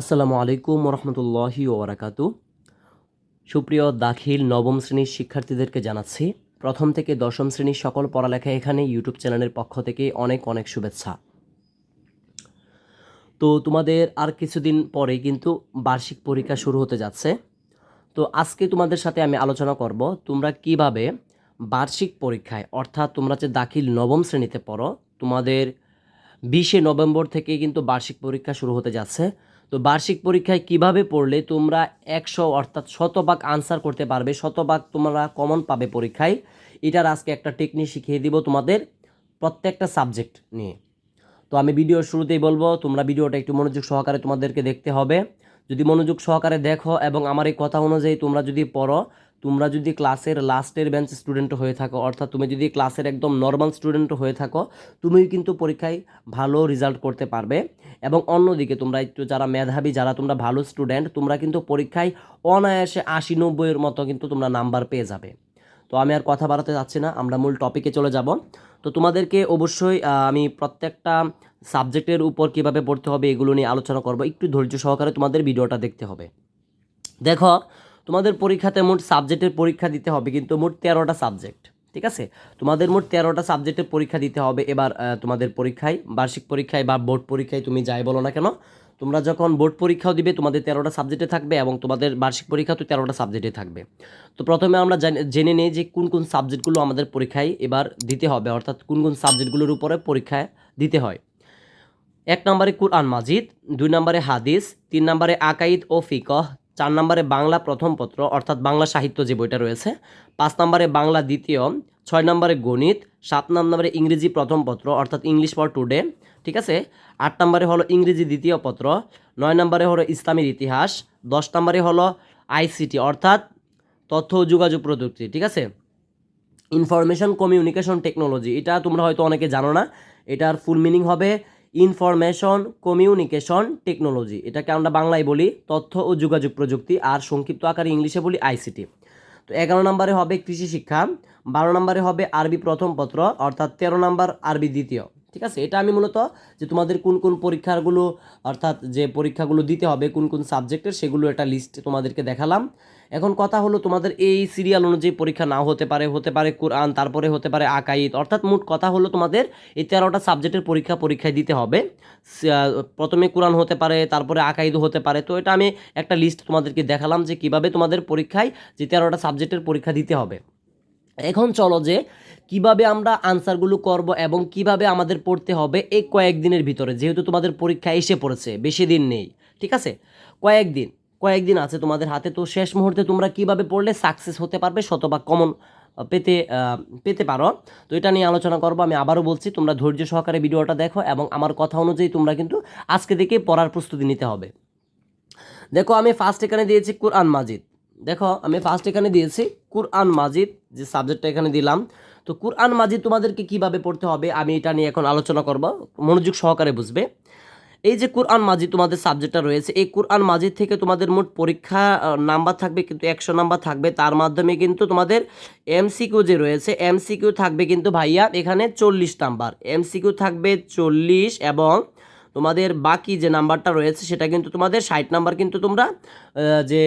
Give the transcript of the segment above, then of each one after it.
আসসালামু আলাইকুম রহমতুল্লাহি ওবরাকাতু। সুপ্রিয় দাখিল নবম শ্রেণির শিক্ষার্থীদেরকে জানাচ্ছি, প্রথম থেকে দশম শ্রেণির সকল পড়ালেখা এখানে ইউটিউব চ্যানেলের পক্ষ থেকে অনেক অনেক শুভেচ্ছা। তো তোমাদের আর কিছুদিন পরে কিন্তু বার্ষিক পরীক্ষা শুরু হতে যাচ্ছে। তো আজকে তোমাদের সাথে আমি আলোচনা করব, তোমরা কীভাবে বার্ষিক পরীক্ষায়, অর্থাৎ তোমরা যে দাখিল নবম শ্রেণীতে পড়ো, তোমাদের বিশে নভেম্বর থেকে কিন্তু বার্ষিক পরীক্ষা শুরু হতে যাচ্ছে। তো বার্ষিক পরীক্ষায় কীভাবে পড়লে তোমরা একশো অর্থাৎ শতভাগ আনসার করতে পারবে, শতভাগ তোমরা কমন পাবে পরীক্ষায়? এটার আজকে একটা টেকনিক শিখিয়ে দিব তোমাদের প্রত্যেকটা সাবজেক্ট নিয়ে। তো আমি ভিডিও শুরুতেই বলব, তোমরা ভিডিওটা একটু মনোযোগ সহকারে তোমাদেরকে দেখতে হবে। যদি মনোযোগ সহকারে দেখো এবং আমার এই কথা অনুযায়ী তোমরা যদি পড়ো তোমরা যদি ক্লাসের লাস্টের বেঞ্চ স্টুডেন্ট হয়ে থাকো, অর্থাৎ তুমি যদি ক্লাসের একদম নর্মাল স্টুডেন্ট হয়ে থাকো তুমিও কিন্তু পরীক্ষায় ভালো রেজাল্ট করতে পারবে। এবং অন্যদিকে তোমরা একটু যারা মেধাবী, যারা তোমরা ভালো স্টুডেন্ট তোমরা কিন্তু পরীক্ষায় অনায়াসে আশি নব্বইয়ের মতো কিন্তু তোমরা নাম্বার পেয়ে যাবে। তো আমি আর কথা বাড়াতে যাচ্ছি না, আমরা মূল টপিকে চলে যাব। তো তোমাদেরকে অবশ্যই আমি প্রত্যেকটা সাবজেক্টের উপর কীভাবে পড়তে হবে এগুলো নিয়ে আলোচনা করব। একটু ধৈর্য সহকারে তোমাদের ভিডিওটা দেখতে হবে। দেখো তোমাদের পরীক্ষাতে মোট সাবজেক্টের পরীক্ষা দিতে হবে, কিন্তু মোট তেরোটা সাবজেক্ট, ঠিক আছে? তোমাদের মোট তেরোটা সাবজেক্টের পরীক্ষা দিতে হবে, এবার তোমাদের পরীক্ষায়, বার্ষিক পরীক্ষায় বা বোর্ড পরীক্ষায় তুমি যাই বলো না কেন, তোমরা যখন বোর্ড পরীক্ষাও দিবে, তোমাদের তেরোটা সাবজেক্টে থাকবে এবং তোমাদের বার্ষিক পরীক্ষা তো তেরোটা সাবজেক্টে থাকবে। তো প্রথমে আমরা জেনে নিই যে কোন কোন সাবজেক্টগুলো আমাদের পরীক্ষায় এবার দিতে হবে, অর্থাৎ কোন কোন সাবজেক্টগুলোর উপরে পরীক্ষায় দিতে হয়। এক নম্বরে কুরআন মাজিদ, দুই নম্বরে হাদিস, তিন নম্বরে আকাইদ ও ফিকহ চার নম্বরে বাংলা প্রথম পত্র, অর্থাৎ বাংলা সাহিত্য যে বইটা রয়েছে, পাঁচ নম্বরে বাংলা দ্বিতীয়, ছয় নম্বরে গণিত, সাত নম্বরে ইংরেজি প্রথম পত্র, অর্থাৎ ইংলিশ ফর টুডে, ঠিক আছে? আট নম্বরে হলো ইংরেজি দ্বিতীয় পত্র, নয় নম্বরে হলো ইসলামের ইতিহাস, দশ নম্বরে হলো আইসিটি, অর্থাৎ তথ্য যোগাযোগ প্রযুক্তি, ঠিক আছে? ইনফরমেশন কমিউনিকেশন টেকনোলজি, এটা তোমরা হয়তো অনেকে জানো না, এটার ফুল মিনিং হবে ইনফরমেশন, কমিউনিকেশন, টেকনোলজি। এটাকে আমরা বাংলায় বলি তথ্য ও যোগাযোগ প্রযুক্তি, আর সংক্ষিপ্ত আকারে ইংলিশে বলি আইসিটি তো এগারো নম্বরে হবে কৃষি শিক্ষা, বারো নম্বরে হবে আরবি প্রথম পত্র, অর্থাৎ তেরো নম্বর আরবি দ্বিতীয়। ঠিক আছে? এটা আমি মূলত যে তোমাদের কোন কোন পরীক্ষাগুলো, অর্থাৎ যে পরীক্ষাগুলো দিতে হবে, কোন কোন সাবজেক্টের, সেগুলো একটা লিস্ট তোমাদেরকে দেখালাম। এখন কথা হলো তোমাদের এই সিরিয়াল অনুযায়ী পরীক্ষা নাও হতে পারে হতে পারে কোরআন, তারপরে হতে পারে আকাইদ। অর্থাৎ মোট কথা হলো তোমাদের এই তেরোটা সাবজেক্টের পরীক্ষা পরীক্ষায় দিতে হবে। প্রথমে কোরআন হতে পারে, তারপরে আকাইদও হতে পারে। তো এটা আমি একটা লিস্ট তোমাদেরকে দেখালাম যে কীভাবে তোমাদের পরীক্ষায় যে তেরোটা সাবজেক্টের পরীক্ষা দিতে হবে। এখন চলো যে কীভাবে আমরা আনসারগুলো করব এবং কীভাবে আমাদের পড়তে হবে এই কয়েকদিনের ভিতরে। যেহেতু তোমাদের পরীক্ষা এসে পড়েছে, বেশি দিন নেই, ঠিক আছে? কয়েকদিন। কয়েকদিন আছে তোমাদের হাতে, তো শেষ মুহূর্তে তোমরা কীভাবে পড়লে সাকসেস হতে পারবে শতভাগ কমন পেতে পেতে পারো। তো এটা নিয়ে আলোচনা করব, আমি আবারও বলছি, তোমরা ধৈর্য সহকারে ভিডিওটা দেখো এবং আমার কথা অনুযায়ী তোমরা কিন্তু আজকে থেকে পড়ার প্রস্তুতি নিতে হবে। দেখো, আমি ফার্স্ট এখানে দিয়েছি কুরআন মাজিদ। দেখো, আমি ফার্স্ট এখানে দিয়েছি কুরআন মাজিদ, যে সাবজেক্টটা এখানে দিলাম। তো কুরআন মাজিদ তোমাদেরকে কীভাবে পড়তে হবে, আমি এটা নিয়ে এখন আলোচনা করব। মনোযোগ সহকারে বুঝবে। এই যে কোরআন মাজিদ তোমাদের সাবজেক্টটা রয়েছে, এই কোরআন মাজিদ থেকে তোমাদের মোট পরীক্ষা নাম্বার থাকবে কিন্তু একশো নাম্বার থাকবে। তার মাধ্যমে কিন্তু তোমাদের এমসিকিউ যে রয়েছে এমসিকিউ থাকবে কিন্তু ভাইয়া এখানে চল্লিশ নাম্বার। এমসিকিউ থাকবে চল্লিশ এবং তোমাদের বাকি যে নাম্বারটা রয়েছে সেটা কিন্তু তোমাদের ষাট নাম্বার কিন্তু তোমরা যে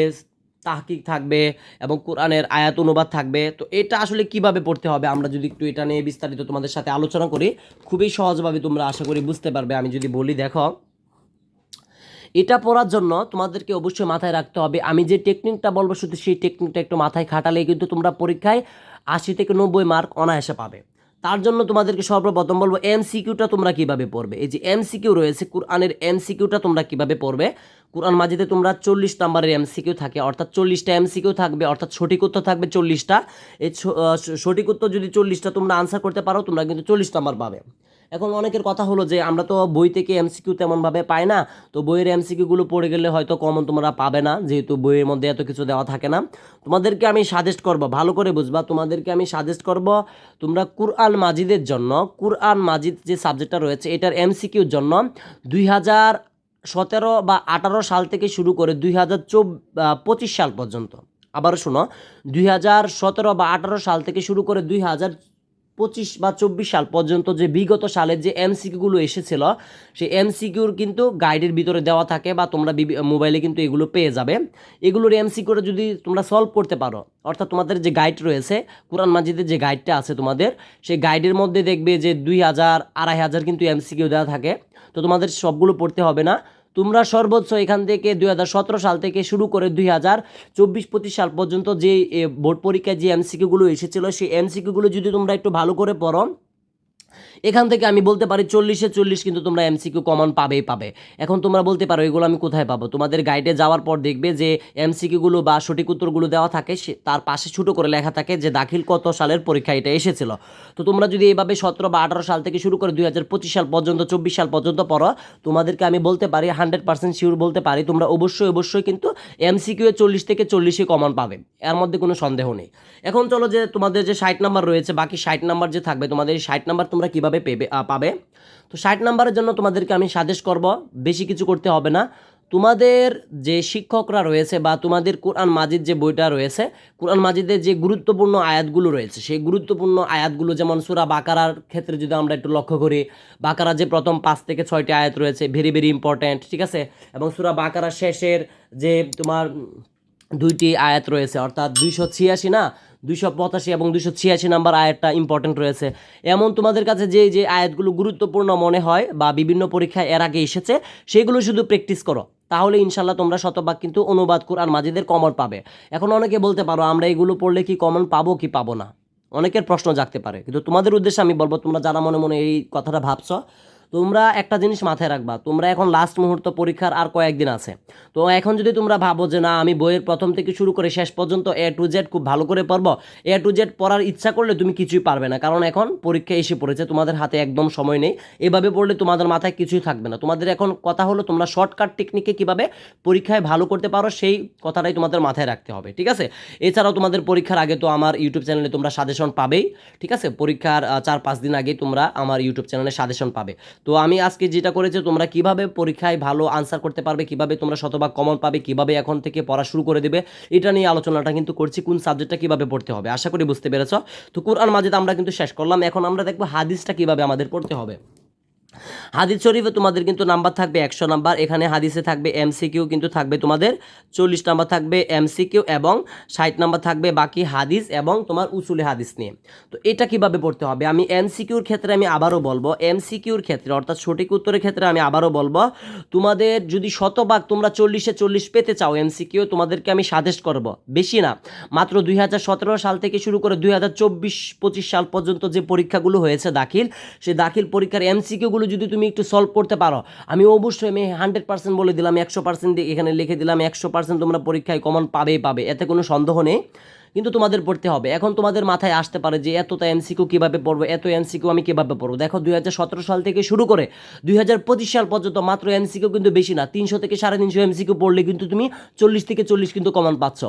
তাহকিক থাকবে এবং কোরআনের আয়াত অনুবাদ থাকবে। তো এটা আসলে কীভাবে পড়তে হবে আমরা যদি একটু এটা নিয়ে বিস্তারিত তোমাদের সাথে আলোচনা করি, খুবই সহজভাবে তোমরা আশা করি বুঝতে পারবে। আমি যদি বলি, দেখো এটা পড়ার জন্য তোমাদেরকে অবশ্যই মাথায় রাখতে হবে। আমি যে টেকনিকটা বলব, শুধু সেই টেকনিকটা একটু মাথায় খাটালেই কিন্তু তোমরা পরীক্ষায় আশি থেকে নব্বই মার্ক অনায়াসে পাবে। তার জন্য তোমাদেরকে সর্বপ্রথম বলব এমসিকিউটা তোমরা কীভাবে পড়বে? এই যে এমসিকিউ রয়েছে, কোরআনের এমসিকিউটা তোমরা কীভাবে পড়বে? কোরআন মাজিদে তোমরা চল্লিশ নাম্বারের এমসিকিউ থাকে, অর্থাৎ চল্লিশটা এমসিকিউ থাকবে, অর্থাৎ সঠিক উত্তর থাকবে চল্লিশটা। এই সঠিক উত্তর যদি চল্লিশটা তোমরা আনসার করতে পারো, তোমরা কিন্তু চল্লিশ নাম্বার পাবে। এখন অনেকের কথা হলো যে, আমরা তো বই থেকে এমসিকিউ তেমনভাবে পাই না, তো বইয়ের এমসিকিউগুলো পড়ে গেলে হয়তো কমন তোমরা পাবে না, যেহেতু বইয়ের মধ্যে এত কিছু দেওয়া থাকে না। তোমাদেরকে আমি সাজেস্ট করব, ভালো করে বুঝবা, তোমাদেরকে আমি সাজেস্ট করব, তোমরা কুরআন মাজিদের জন্য, কুরআন মাজিদ যে সাবজেক্টটা রয়েছে, এটার এমসিকিউর জন্য দুই হাজার সতেরো বা আঠারো সাল থেকে শুরু করে দুই হাজার পঁচিশ সাল পর্যন্ত। আবারও শোনো, দুই হাজার সতেরো বা আঠারো সাল থেকে শুরু করে দুই হাজার পঁচিশ বা চব্বিশ সাল পর্যন্ত যে বিগত সালের যে এমসিকিউগুলো এসেছিল, সেই এমসিকিউর কিন্তু গাইডের ভিতরে দেওয়া থাকে বা তোমরা মোবাইলে কিন্তু এগুলো পেয়ে যাবে। এগুলোর এমসিকিউটা যদি তোমরা সলভ করতে পারো, অর্থাৎ তোমাদের যে গাইড রয়েছে, কোরআন মাজিদের যে গাইডটা আছে তোমাদের, সেই গাইডের মধ্যে দেখবে যে দুই হাজার, আড়াই হাজার কিন্তু এমসিকিউ দেওয়া থাকে। তো তোমাদের সবগুলো পড়তে হবে না। তোমরা সর্বোচ্চ এখান থেকে দুই হাজার সতেরো সাল থেকে শুরু করে দুই হাজার চব্বিশ পঁচিশ সাল পর্যন্ত যে বোর্ড পরীক্ষায় যে এমসিকিউগুলো এসেছিল, সেই এমসিকিউগুলো যদি তোমরা একটু ভালো করে পড়ো এখান থেকে আমি বলতে পারি চল্লিশে চল্লিশ কিন্তু তোমরা এমসিকিউ কমন পাবেই পাবে। এখন তোমরা বলতে পারো এগুলো আমি কোথায় পাবো? তোমাদের গাইডে যাওয়ার পর দেখবে যে এমসিকিউগুলো বা সঠিক উত্তরগুলো দেওয়া থাকে তার পাশে ছোটো করে লেখা থাকে যে দাখিল কত সালের পরীক্ষা এটা এসেছিল। তো তোমরা যদি এইভাবে সতেরো বা আঠারো সাল থেকে শুরু করে দুই হাজার পঁচিশ সাল পর্যন্ত, চব্বিশ সাল পর্যন্ত পড়ো, তোমাদেরকে আমি বলতে পারি হান্ড্রেড পার্সেন্ট শিওর বলতে পারি তোমরা অবশ্যই অবশ্যই কিন্তু এমসিকিউ চল্লিশ থেকে চল্লিশে কমন পাবে। এর মধ্যে কোনো সন্দেহ নেই। এখন চলো যে তোমাদের যে ষাট নাম্বার রয়েছে, বাকি ষাট নাম্বার যে থাকবে, তোমাদের এই ষাট নাম্বার তোমরা কীভাবে পেবে পাবে। তো ষাট নাম্বারের জন্য তোমাদেরকে আমি সাজেস্ট করব, বেশি কিছু করতে হবে না। তোমাদের যে শিক্ষকরা রয়েছে বা তোমাদের কোরআন মাজিদ যে বইটা রয়েছে, কোরআন মাজিদের যে গুরুত্বপূর্ণ আয়াতগুলো রয়েছে, সেই গুরুত্বপূর্ণ আয়াতগুলো যেমন সুরা বাকারার ক্ষেত্রে যদি আমরা একটু লক্ষ্য করি বাকারা যে প্রথম পাঁচ থেকে ছয়টি আয়াত রয়েছে ভেরি ভেরি ইম্পর্ট্যান্ট ঠিক আছে? এবং সুরা বাকারার শেষের যে তোমার দুইটি আয়াত রয়েছে, অর্থাৎ দুইশো ছিয়াশি না দুইশো পঁচাশি এবং দুইশো ছিয়াশি নাম্বার আয়াতটা ইম্পর্টেন্ট রয়েছে। এমন তোমাদের কাছে যে যে আয়াতগুলো গুরুত্বপূর্ণ মনে হয় বা বিভিন্ন পরীক্ষায় এর আগে এসেছে, সেগুলো শুধু প্র্যাকটিস করো। তাহলে ইনশাল্লাহ তোমরা শতভাগ কিন্তু অনুবাদ কোরআন মাজিদের কমন পাবে। এখন অনেকে বলতে পারো, আমরা এগুলো পড়লে কি কমন পাবো, কি পাবো না? অনেকের প্রশ্ন জাগতে পারে। কিন্তু তোমাদের উদ্দেশ্যে আমি বলব, তোমরা যারা মনে মনে এই কথাটা ভাবছ তোমরা একটা জিনিস মাথায় রাখবা, তোমরা এখন লাস্ট মুহূর্ত পরীক্ষার আর কয়েকদিন আছে। তো এখন যদি তোমরা ভাবো যে না, আমি বইয়ের প্রথম থেকে শুরু করে শেষ পর্যন্ত এ টু জেড খুব ভালো করে পড়ব এ টু জেড পড়ার ইচ্ছা করলে তুমি কিছুই পারবে না, কারণ এখন পরীক্ষা এসে পড়েছে, তোমাদের হাতে একদম সময় নেই। এভাবে পড়লে তোমাদের মাথায় কিছুই থাকবে না। তোমাদের এখন কথা হলো, তোমরা শর্টকাট টেকনিকে কীভাবে পরীক্ষায় ভালো করতে পারো, সেই কথাটাই তোমাদের মাথায় রাখতে হবে, ঠিক আছে? এছাড়াও তোমাদের পরীক্ষার আগে তো আমার ইউটিউব চ্যানেলে তোমরা সাজেশন পাবেই, ঠিক আছে? পরীক্ষার চার পাঁচ দিন আগে তোমরা আমার ইউটিউব চ্যানেলে সাজেশন পাবে। তো আমি আজকে যেটা করেছি, তোমরা কীভাবে পরীক্ষায় ভালো আনসার করতে পারবে, কীভাবে তোমরা শতভাগ কমন পাবে, কীভাবে এখন থেকে পড়া শুরু করে দেবে, এটা নিয়ে আলোচনাটা কিন্তু করছি, কোন সাবজেক্টটা কীভাবে পড়তে হবে, আশা করি বুঝতে পেরেছ? তো কোরআন মাজিদ আমরা কিন্তু শেষ করলাম, এখন আমরা দেখব হাদিসটা কীভাবে আমাদের পড়তে হবে। হাদিস শরীফে তোমাদের কিন্তু নাম্বার থাকবে একশো নাম্বার, এখানে হাদিসে থাকবে এমসিকিউ কিন্তু থাকবে তোমাদের চল্লিশ নাম্বার থাকবে এমসিকিউ এবং ষাট নাম্বার থাকবে বাকি হাদিস এবং তোমার উসুলে হাদিস নিয়ে। তো এটা কীভাবে পড়তে হবে? আমি এমসিকিউর ক্ষেত্রে আমি আবারও বলব এমসিকিউর ক্ষেত্রে অর্থাৎ সঠিক উত্তরের ক্ষেত্রে আমি আবারও বলব, তোমাদের যদি শতভাগ তোমরা চল্লিশে চল্লিশ পেতে চাও এমসিকিউ তোমাদেরকে আমি সাজেস্ট করব, বেশি না, মাত্র দুই হাজার সতেরো সাল থেকে শুরু করে দুই হাজার সাল পর্যন্ত যে পরীক্ষাগুলো হয়েছে দাখিল সেই দাখিল পরীক্ষার এমসিকিউগুলো যদি তুমি একটু সলভ করতে পারো, আমি অবশ্যই আমি হান্ড্রেড পার্সেন্ট বলে দিলাম, একশো পার্সেন্ট এখানে লিখে দিলাম, একশো পার্সেন্ট তোমরা পরীক্ষায় কমন পাবেই পাবে, এতে কোনো সন্দেহ নেই। কিন্তু তোমাদের পড়তে হবে, এখন তোমাদের মাথায় আসতে পারে যে এতটা এমসিকিউ কীভাবে পড়ব, এত এমসিকিউ আমি কীভাবে পড়ব? দেখো দুই হাজার সতেরো সাল থেকে শুরু করে দুই হাজার পঁচিশ সাল পর্যন্ত মাত্র এমসিকিউ কিন্তু বেশি না, তিনশো থেকে সাড়ে তিনশো এমসিকিউ পড়লে কিন্তু তুমি চল্লিশ থেকে চল্লিশ কিন্তু কমন পাচ্ছ।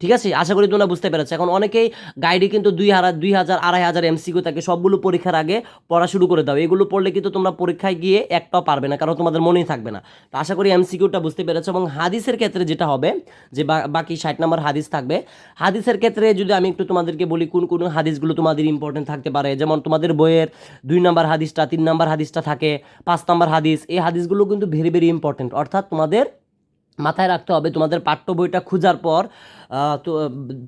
ঠিক আছে? আশা করি তোমরা বুঝতে পেরেছ। এখন অনেকেই গাইডে কিন্তু দুই হাজার দুই হাজার, আড়াই হাজার এমসিকিউ থাকে সবগুলো পরীক্ষার আগে পড়া শুরু করে দাও। এগুলো পড়লে কিন্তু তোমরা পরীক্ষায় গিয়ে একটাও পারবে না, কারণ তোমাদের মনেই থাকবে না। তো আশা করি এমসিকিউটা বুঝতে পেরেছ এবং হাদিসের ক্ষেত্রে যেটা হবে, যে বাকি ষাট নম্বর হাদিস থাকবে। হাদিসের ক্ষেত্রে যদি আমি একটু তোমাদেরকে বলি, কোন কোন হাদিসগুলো তোমাদের ইম্পর্টেন্ট থাকতে পারে? যেমন তোমাদের বইয়ের দুই নম্বর হাদিসটা, তিন নম্বর হাদিসটা থাকে, পাঁচ নম্বর হাদিস, এই হাদিসগুলো কিন্তু ভেরি ভেরি ইম্পর্টেন্ট অর্থাৎ তোমাদের মাথায় রাখতে হবে তোমাদের পাঠ্য বইটা খোঁজার পর তো,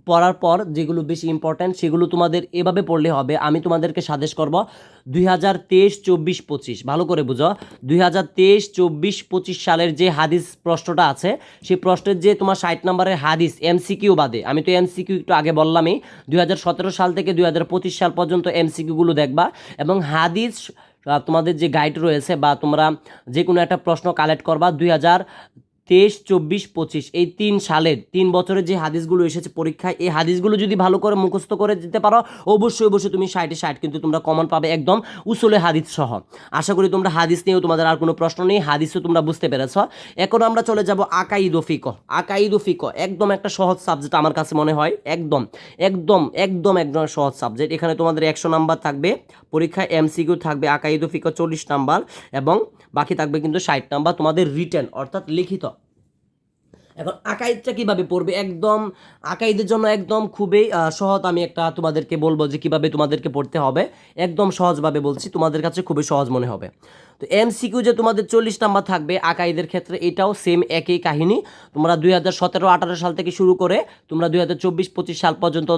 পড়ার পর যেগুলো বেশি ইম্পর্ট্যান্ট সেগুলো তোমাদের এভাবে পড়লে হবে। আমি তোমাদেরকে সাজেস্ট করব দুই হাজার তেইশ, চব্বিশ, পঁচিশ। ভালো করে বুঝো। দুই হাজার তেইশ, চব্বিশ, পঁচিশ সালের যে হাদিস প্রশ্নটা আছে সেই প্রশ্নের যে তোমার ষাট নম্বরের হাদিস, এমসিকিউ বাদে। আমি তো এমসিকিউ একটু আগে বললামই, দুই হাজার সতেরো সাল থেকে দুই হাজার পঁচিশ সাল পর্যন্ত এমসিকিউগুলো দেখবা এবং হাদিস তোমাদের যে গাইড রয়েছে বা তোমরা যে কোনো একটা প্রশ্ন কালেক্ট করবা দুই হাজার তেইশ, চব্বিশ, পঁচিশ। এই তিন সালের তিন বছরের যে হাদিসগুলো এসেছে পরীক্ষায়, এই হাদিসগুলো যদি ভালো করে মুখস্থ করে দিতে পারো, অবশ্যই অবশ্যই তুমি ষাটে ষাট, কিন্তু তোমরা কমন পাবে একদম উসুলে হাদিস সহ। আশা করি তোমরা হাদিস নিয়েও তোমাদের আর কোনো প্রশ্ন নেই, হাদিসও তোমরা বুঝতে পেরেছ। এখন আমরা চলে যাব ও ফিকো আকাইদ ফিকো একদম একটা সহজ সাবজেক্ট আমার কাছে মনে হয়, একদম একদম একদম একদম সহজ সাবজেক্ট এখানে তোমাদের একশো নাম্বার থাকবে, পরীক্ষায় এমসিকিউ থাকবে আকাইদ ফিকো চল্লিশ নাম্বার এবং বাকি থাকবে কিন্তু ষাট নাম্বার তোমাদের রিটেন অর্থাৎ লিখিত। এখন আকাইদটা কীভাবে পড়বে? একদম আকাইদের জন্য একদম খুবই সহজ আমি একটা তোমাদেরকে বলব যে কীভাবে তোমাদেরকে পড়তে হবে। একদম সহজভাবে বলছি, তোমাদের কাছে খুবই সহজ মনে হবে। তো এমসিকিউ যে তোমাদের চল্লিশ নাম্বার থাকবে আকাইদের ক্ষেত্রে, এটাও সেম একই কাহিনী। তোমরা দুই হাজার সতেরো, আঠারো সাল থেকে শুরু করে তোমরা দুই হাজার চব্বিশ, পঁচিশ সাল পর্যন্ত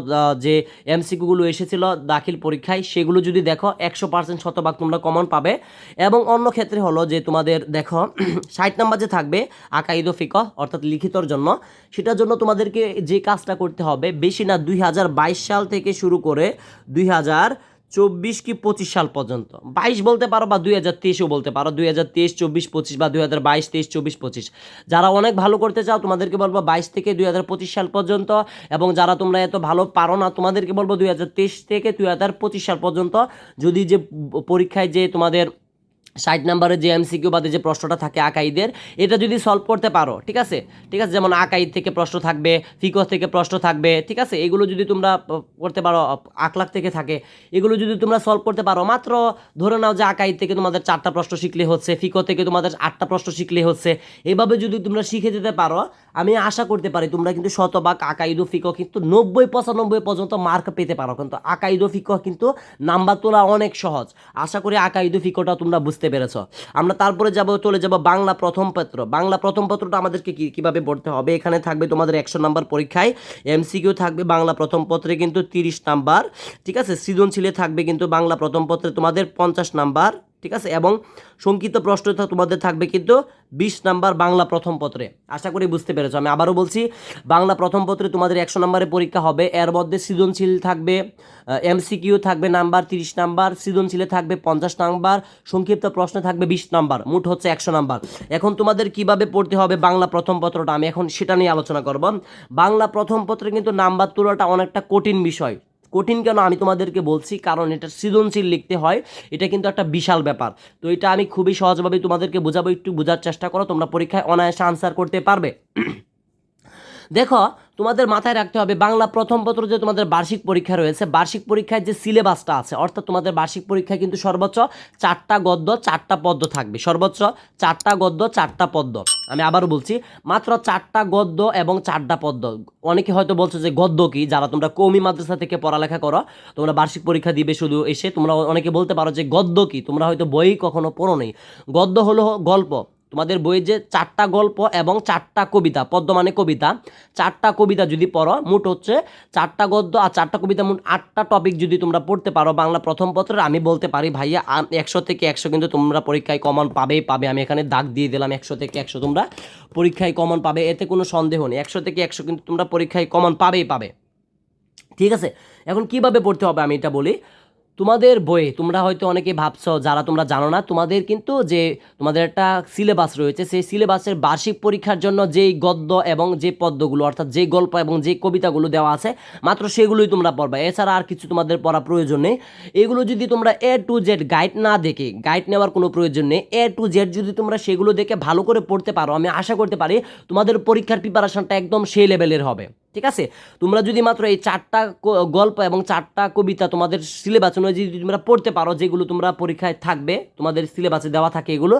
যে এমসিকিউগুলো এসেছিল দাখিল পরীক্ষায়, সেগুলো যদি দেখো, একশো পার্সেন্ট শতভাগ তোমরা কমন পাবে। এবং অন্য ক্ষেত্রে হলো যে তোমাদের দেখো, ষাট নাম্বার যে থাকবে আকাইদ ফিক অর্থাৎ লিখিতর জন্য, সেটার জন্য তোমাদেরকে যে কাজটা করতে হবে, বেশি না, দুই হাজার বাইশ সাল থেকে শুরু করে দুই হাজার চব্বিশ কি পঁচিশ সাল পর্যন্ত? বাইশ বলতে পারো বা দুই হাজার তেইশও বলতে পারো। দুই হাজার তেইশ, চব্বিশ, পঁচিশ বা দুই হাজার বাইশ, তেইশ, চব্বিশ, পঁচিশ। যারা অনেক ভালো করতে চাও, তোমাদেরকে বলব বাইশ থেকে দুই হাজার পঁচিশ সাল পর্যন্ত। এবং যারা তোমরা এত ভালো পারো না, তোমাদেরকে বলব দুই হাজার তেইশ থেকে দুই হাজার পঁচিশ সাল পর্যন্ত। যদি যে পরীক্ষায় যে তোমাদের ষাট নাম্বারের যে এমসিকিউ বাদে যে প্রশ্নটা থাকে আকাইদের, এটা যদি সলভ করতে পারো, ঠিক আছে? ঠিক আছে? যেমন আকাইদ থেকে প্রশ্ন থাকবে ফিকো থেকে প্রশ্ন থাকবে, ঠিক আছে? এগুলো যদি তোমরা করতে পারো আকলাক থেকে থাকে, এগুলো যদি তোমরা সলভ করতে পারো, মাত্র ধরে নাও যে আকাইদ থেকে তোমাদের চারটা প্রশ্ন শিখলে হচ্ছে ফিকো থেকে তোমাদের আটটা প্রশ্ন শিখলে হচ্ছে, এভাবে যদি তোমরা শিখে যেতে পারো আমি আশা করতে পারি তোমরা কিন্তু শতভাগ আকাইদ ফিকো কিন্তু নব্বই পঁচানব্বই পর্যন্ত মার্ক পেতে পারো। কিন্তু আকাইদ ফিকো কিন্তু নাম্বার তোলা অনেক সহজ। আশা করি আকাইদ ফিকোটা তোমরা বুঝতে পেরেছ। আমরা তারপরে যাব, চলে যাব বাংলা প্রথম পত্র। বাংলা প্রথম পত্রটা আমাদেরকে কি, কীভাবে পড়তে হবে? এখানে থাকবে তোমাদের একশো নাম্বার পরীক্ষায়। এমসিকিউ থাকবে বাংলা প্রথম পত্রে কিন্তু তিরিশ নাম্বার। ঠিক আছে? সৃজনশীলে থাকবে কিন্তু বাংলা প্রথম পত্রে তোমাদের পঞ্চাশ নাম্বার। ঠিক আছে? এবং সংক্ষিপ্ত প্রশ্ন থা- তোমাদের থাকবে কিন্তু বিশ নাম্বার বাংলা প্রথম পত্রে। আশা করি বুঝতে পেরেছ। আমি আবারও বলছি, বাংলা প্রথম পত্রে তোমাদের একশো নম্বরের পরীক্ষা হবে। এর মধ্যে সৃজনশীল থাকবে এমসিকিউ থাকবে নাম্বার তিরিশ নাম্বার, সৃজনশীলে থাকবে পঞ্চাশ নাম্বার, সংক্ষিপ্ত প্রশ্নে থাকবে বিশ নাম্বার, মোট হচ্ছে একশো নাম্বার। এখন তোমাদের কীভাবে পড়তে হবে বাংলা প্রথম পত্রটা? আমি এখন সেটা নিয়ে আলোচনা করব। বাংলা প্রথম পত্রে কিন্তু নাম্বার তোলাটা অনেকটা কঠিন বিষয়। কঠিন কেন আমি তোমাদেরকে বলছি? কারণ এটা সৃজনশীল লিখতে হয়। এটা কিন্তু একটা বিশাল ব্যাপার। তো এটা আমি খুবই সহজভাবে তোমাদেরকে বোঝাবো। একটু বোঝার চেষ্টা করো। তোমরা পরীক্ষায় অনায়াসে আনসার করতে পারবে। দেখো তোমাদের মাথায় রাখতে হবে, বাংলা প্রথম পত্র যে তোমাদের বার্ষিক পরীক্ষা রয়েছে, বার্ষিক পরীক্ষায় যে সিলেবাসটা আছে, অর্থাৎ তোমাদের বার্ষিক পরীক্ষায় কিন্তু সর্বোচ্চ চারটা গদ্য, চারটা পদ্য থাকবে। সর্বোচ্চ চারটা গদ্য, চারটা পদ্য। আমি আবারও বলছি, মাত্র চারটা গদ্য এবং চারটা পদ্য। অনেকে হয়তো বলছো যে গদ্য কি? যারা তোমরা কৌমি মাদ্রাসা থেকে পড়ালেখা করো, তোমরা বার্ষিক পরীক্ষা দিবে শুধু এসে। তোমরা অনেকে বলতে পারো যে গদ্য কি? তোমরা হয়তো বই কখনো পড়ো নেই। গদ্য হলো গল্প। তোমাদের বইয়ে যে চারটা গল্প এবং চারটা কবিতা পদ্ম মানে কবিতা, চারটা কবিতা যদি পড়ো, মোট হচ্ছে চারটা গদ্য আর চারটা কবিতা মোট আটটা টপিক যদি তোমরা পড়তে পারো বাংলা প্রথম পত্রের, আমি বলতে পারি ভাইয়া একশো থেকে একশো কিন্তু তোমরা পরীক্ষায় কমন পাবেই পাবে। আমি এখানে দাগ দিয়ে দিলাম একশো থেকে একশো তোমরা পরীক্ষায় কমন পাবে, এতে কোনো সন্দেহ নেই। একশো থেকে একশো কিন্তু তোমরা পরীক্ষায় কমন পাবেই পাবে। ঠিক আছে? এখন কীভাবে পড়তে হবে আমি এটা বলি। তোমাদের বইয়ে তোমরা হয়তো অনেকে ভাবছ, যারা তোমরা জানো না, তোমাদের কিন্তু যে তোমাদের একটা সিলেবাস রয়েছে, সেই সিলেবাসের বার্ষিক পরীক্ষার জন্য যেই গদ্য এবং যে পদ্যগুলো, অর্থাৎ যে গল্প এবং যে কবিতাগুলো দেওয়া আছে, মাত্র সেগুলোই তোমরা পড়বা। এছাড়া আর কিছু তোমাদের পড়া প্রয়োজন নেই। এগুলো যদি তোমরা এ টু জেড গাইড না দেখে গাইড নেওয়ার কোনো প্রয়োজন নেই। এ টু জেড যদি তোমরা সেগুলো দেখে ভালো করে পড়তে পারো, আমি আশা করতে পারি তোমাদের পরীক্ষার প্রিপারেশনটা একদম সেই লেভেলের হবে। ঠিক আছে? তোমরা যদি মাত্র এই চারটা গল্প এবং চারটা কবিতা তোমাদের সিলেবাস অনুযায়ী যদি তোমরা পড়তে পারো, যেগুলো তোমরা পরীক্ষায় থাকবে, তোমাদের সিলেবাসে দেওয়া থাকে এগুলো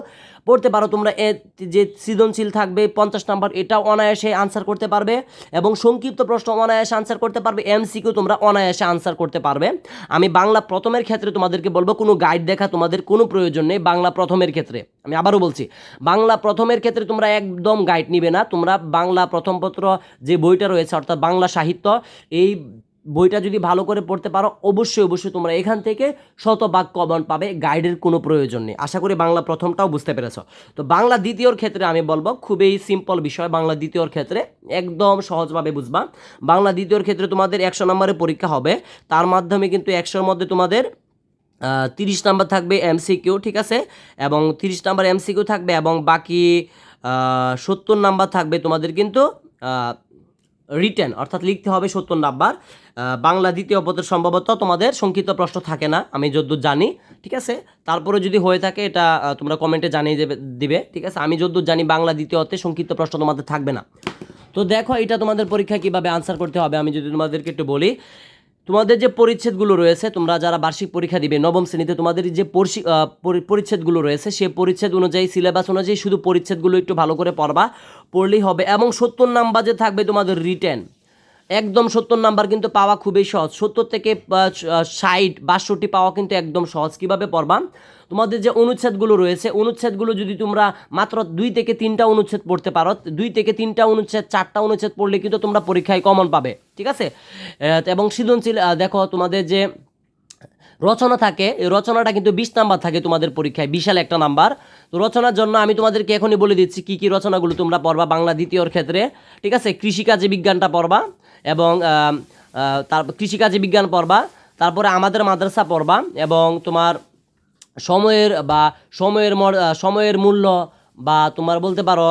পড়তে পারো তোমরা, এ যে সৃজনশীল থাকবে, পঞ্চাশ নাম্বার এটা অনায়াসে আনসার করতে পারবে এবং সংক্ষিপ্ত প্রশ্ন অনায়াসে আনসার করতে পারবে এমসিকিউ তোমরা অনায়াসে আনসার করতে পারবে। আমি বাংলা প্রথমের ক্ষেত্রে তোমাদেরকে বলব, কোনো গাইড দেখা তোমাদের কোনো প্রয়োজন নেই বাংলা প্রথমের ক্ষেত্রে। আমি আবারও বলছি, বাংলা প্রথমের ক্ষেত্রে তোমরা একদম গাইড নিবে না, তোমরা বাংলা প্রথম পত্র যে বইটা রয়েছে, অর্থাৎ বাংলা সাহিত্য, এই বইটা যদি ভালো করে পড়তে পারো, অবশ্যই অবশ্যই তোমরা এখান থেকে শতভাগ কমন পাবে গাইডের কোনো প্রয়োজন নেই। আশা করি বাংলা প্রথমটাও বুঝতে পেরেছ। তো বাংলা দ্বিতীয়র ক্ষেত্রে আমি বলব, খুবই সিম্পল বিষয়, বাংলা দ্বিতীয়র ক্ষেত্রে একদম সহজভাবে বুঝবা। বাংলা দ্বিতীয়র ক্ষেত্রে তোমাদের একশো নম্বরের পরীক্ষা হবে, তার মাধ্যমে কিন্তু একশোর মধ্যে তোমাদের তিরিশ নাম্বার থাকবে এমসিকিউ ঠিক আছে? এবং তিরিশ নাম্বার এমসিকিউ থাকবে এবং বাকি সত্তর নাম্বার থাকবে তোমাদের কিন্তু রিটেন অর্থাৎ লিখতে হবে সত্তর নাম্বার। বাংলা দ্বিতীয় পদের সম্ভবত তোমাদের সংক্ষিপ্ত প্রশ্ন থাকে না, আমি যদ্দূর জানি, ঠিক আছে? তারপরে যদি হয়ে থাকে, এটা তোমরা কমেন্টে জানিয়ে দেবে, দিবে, ঠিক আছে? আমি যদ্দূর জানি বাংলা দ্বিতীয়তে সংক্ষিপ্ত প্রশ্ন তোমাদের থাকবে না। তো দেখো, এটা তোমাদের পরীক্ষায় কীভাবে আনসার করতে হবে, আমি যদি তোমাদেরকে একটু বলি। তোমাদের যে পরিচ্ছেদগুলো রয়েছে, তোমরা যারা বার্ষিক পরীক্ষা দিবে, নবম শ্রেণীতে তোমাদের যে পরিচ্ছেদগুলো রয়েছে, সে পরিচ্ছেদ অনুযায়ী সিলেবাস অনুযায়ী শুধু পরিচ্ছেদগুলো একটু ভালো করে পড়বা, পড়লেই হবে এবং সত্তর নাম্বার যে থাকবে তোমাদের রিটেন একদম সত্তর নাম্বার কিন্তু পাওয়া খুবই সহজ। সত্তর থেকে ষাট, বাষট্টি পাওয়া কিন্তু একদম সহজ। কীভাবে পড়বা? তোমাদের যে অনুচ্ছেদগুলো রয়েছে, অনুচ্ছেদগুলো যদি তোমরা মাত্র দুই থেকে তিনটা অনুচ্ছেদ পড়তে পারো, দুই থেকে তিনটা অনুচ্ছেদ, চারটা অনুচ্ছেদ পড়লে কিন্তু তোমরা পরীক্ষায় কমন পাবে, ঠিক আছে? এবং সৃজনশীল দেখো তোমাদের যে রচনা থাকে রচনাটা কিন্তু বিশ নাম্বার থাকে তোমাদের পরীক্ষায়, বিশাল একটা নাম্বার। তো রচনার জন্য আমি তোমাদেরকে এখনই বলে দিচ্ছি কি কি রচনাগুলো তোমরা পড়বা বাংলা দ্বিতীয়র ক্ষেত্রে, ঠিক আছে? কৃষিকাজে বিজ্ঞানটা পড়বা এবং আহ, আহ, তার কৃষিকাজে বিজ্ঞান পড়বা তারপরে আমাদের মাদ্রাসা পড়বা এবং তোমার সময়ের বা সময়ের সময়ের মূল্য বা তোমার বলতে পারো